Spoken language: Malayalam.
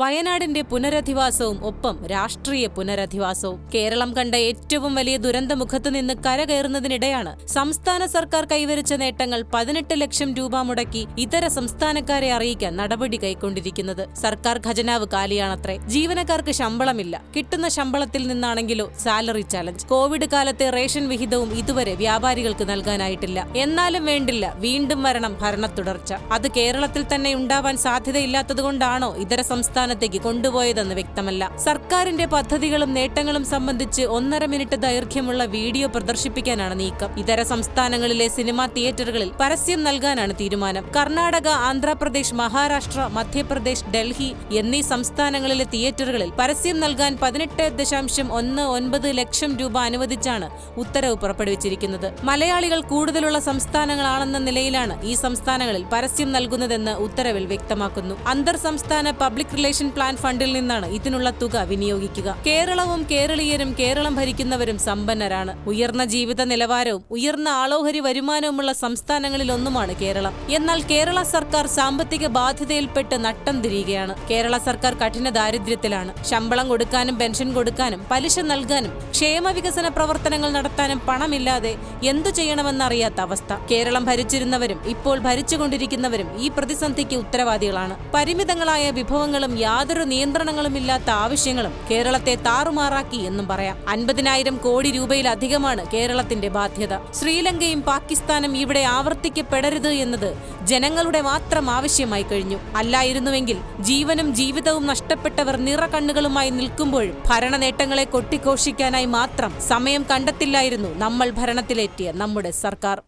വയനാടിന്റെ പുനരധിവാസവും ഒപ്പം രാഷ്ട്രീയ പുനരധിവാസവും. കേരളം കണ്ട ഏറ്റവും വലിയ ദുരന്തമുഖത്ത് നിന്ന് കരകയറുന്നതിനിടെയാണ് സംസ്ഥാന സർക്കാർ കൈവരിച്ച നേട്ടങ്ങൾ പതിനെട്ട് ലക്ഷം രൂപ മുടക്കി ഇതര സംസ്ഥാനക്കാരെ അറിയിക്കാൻ നടപടി കൈക്കൊണ്ടിരിക്കുന്നത്. സർക്കാർ ഖജനാവ് കാലിയാണത്രേ. ജീവനക്കാർക്ക് ശമ്പളമില്ല. കിട്ടുന്ന ശമ്പളത്തിൽ നിന്നാണെങ്കിലോ സാലറി ചലഞ്ച്. കോവിഡ് കാലത്തെ റേഷൻ വിഹിതവും ഇതുവരെ വ്യാപാരികൾക്ക് നൽകാനായിട്ടില്ല. എന്നാലും വേണ്ടില്ല വീണ്ടും വരണം ഭരണ തുടർച്ച അത് കേരളത്തിൽ തന്നെ ഉണ്ടാവാൻ സാധ്യതയില്ലാത്തതുകൊണ്ടാണോ ഇതര സംസ്ഥാനത്തേക്ക് കൊണ്ടുപോയതെന്ന് വ്യക്തമല്ല. സർക്കാരിന്റെ പദ്ധതികളും നേട്ടങ്ങളും സംബന്ധിച്ച് ഒന്നര മിനിറ്റ് ദൈർഘ്യമുള്ള വീഡിയോ പ്രദർശിപ്പിക്കാനാണ് നീക്കം. ഇതര സംസ്ഥാനങ്ങളിലെ സിനിമാ തിയേറ്ററുകളിൽ പരസ്യം നൽകാനാണ് തീരുമാനം. കർണാടക ആന്ധ്രാപ്രദേശ് മഹാരാഷ്ട്ര മധ്യപ്രദേശ് ഡൽഹി എന്നീ സംസ്ഥാനങ്ങളിലെ തിയേറ്ററുകളിൽ പരസ്യം നൽകാൻ പതിനെട്ട് ദശാംശം ഒന്ന് ഒൻപത് ലക്ഷം രൂപ അനുവദിച്ചാണ് ഉത്തരവ് പുറപ്പെടുവിച്ചിരിക്കുന്നത്. മലയാളികൾ കൂടുതലുള്ള സംസ്ഥാനങ്ങളാണെന്ന നിലയിലാണ് ഈ സംസ്ഥാനങ്ങളിൽ പരസ്യം നൽകുന്നതെന്ന് ഉത്തരവിൽ വ്യക്തമാക്കുന്നു. അന്തർ സംസ്ഥാന പബ്ലിക് റിലേഷൻ പ്ലാൻ ഫണ്ടിൽ നിന്നാണ് ഇതിനുള്ള തുക വിനിയോഗിക്കുക. കേരളവും കേരളീയരും കേരളം ഭരിക്കുന്നവരും സമ്പന്നരാണ്. ഉയർന്ന ജീവിത നിലവാരവും ഉയർന്ന ആളോഹരി വരുമാനവുമുള്ള സംസ്ഥാനങ്ങളിലൊന്നുമാണ് കേരളം. എന്നാൽ കേരള സർക്കാർ സാമ്പത്തിക ബാധ്യതയിൽപ്പെട്ട് നട്ടം തിരിയുകയാണ്. കേരള സർക്കാർ കഠിന ദാരിദ്ര്യത്തിലാണ്. ശമ്പളം കൊടുക്കാനും പെൻഷൻ കൊടുക്കാനും പലിശ നൽകാനും ക്ഷേമ വികസന പ്രവർത്തനങ്ങൾ നടത്താനും പണമില്ലാതെ എന്തു ചെയ്യണമെന്നറിയാത്ത അവസ്ഥ. കേരളം ഭരിച്ചിരുന്നവരും ഇപ്പോൾ ഭരിച്ചുകൊണ്ടിരിക്കുന്നവരും ഈ പ്രതിസന്ധിക്ക് ഉത്തരവാദികളാണ്. പരിമിതങ്ങളായ വിഭവങ്ങളും യാതൊരു നിയന്ത്രണങ്ങളുമില്ലാത്ത ആവശ്യങ്ങളും കേരളത്തെ താറുമാറാക്കി എന്നും പറയാം. അൻപതിനായിരം കോടി രൂപയിലധികമാണ് കേരളത്തിന്റെ ബാധ്യത. ശ്രീലങ്കയും പാകിസ്ഥാനും ഇവിടെ ആവർത്തിക്കപ്പെടരുത് എന്നത് ജനങ്ങളുടെ മാത്രം ആവശ്യമായി കഴിഞ്ഞു. അല്ലായിരുന്നുവെങ്കിൽ ജീവനും ജീവിതവും നഷ്ടപ്പെട്ടവർ നിറകണ്ണുകളുമായി നിൽക്കുമ്പോൾ ഭരണ നേട്ടങ്ങളെ കൊട്ടിഘോഷിക്കാനായി മാത്രം സമയം കണ്ടെത്തില്ലായിരുന്നു നമ്മൾ ഭരണത്തിലേറ്റിയ നമ്മുടെ സർക്കാർ.